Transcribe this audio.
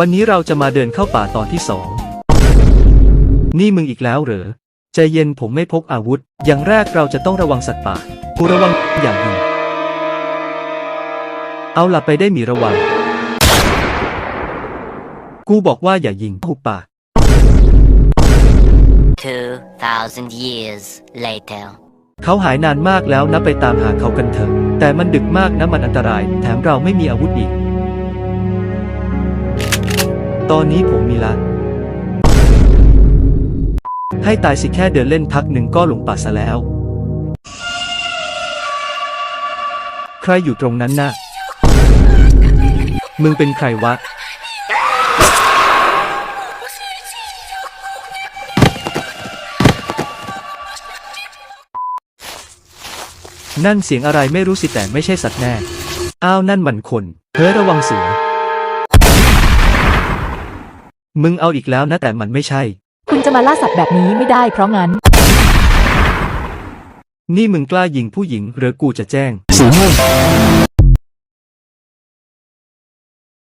วันนี้เราจะมาเดินเข้าป่าตอนที่สอง นี่มึงอีกแล้วเหรอ ใจเย็นผมไม่พกอาวุธ อย่างแรกเราจะต้องระวังสัตว์ป่า กูระวังอย่างหนึ่งเอาล่ะไปได้มีระวัง กูบอกว่าอย่ายิงหุบปาก2,000 years later. เขาหายนานมากแล้วนะไปตามหาเขากันเถอะ แต่มันดึกมากนะมันอันตราย แถมเราไม่มีอาวุธอีก ตอนนี้ผมมีละให้ตายสิแค่เดินเล่นพักหนึ่งก็หลงป่าซะแล้ว ใครอยู่ตรงนั้นนะมึงเป็นใครวะ นั่นเสียงอะไรไม่รู้สิแต่ไม่ใช่สัตว์แน่ อ้าวนั่นมันคน เฮ้ยระวังเสือ มึงเอาอีกแล้วนะแต่มันไม่ใช่ คุณจะมาล่าสัตว์แบบนี้ไม่ได้เพราะงั้น นี่มึงกล้ายิงผู้หญิงหรือกูจะแจ้ง สีม่วง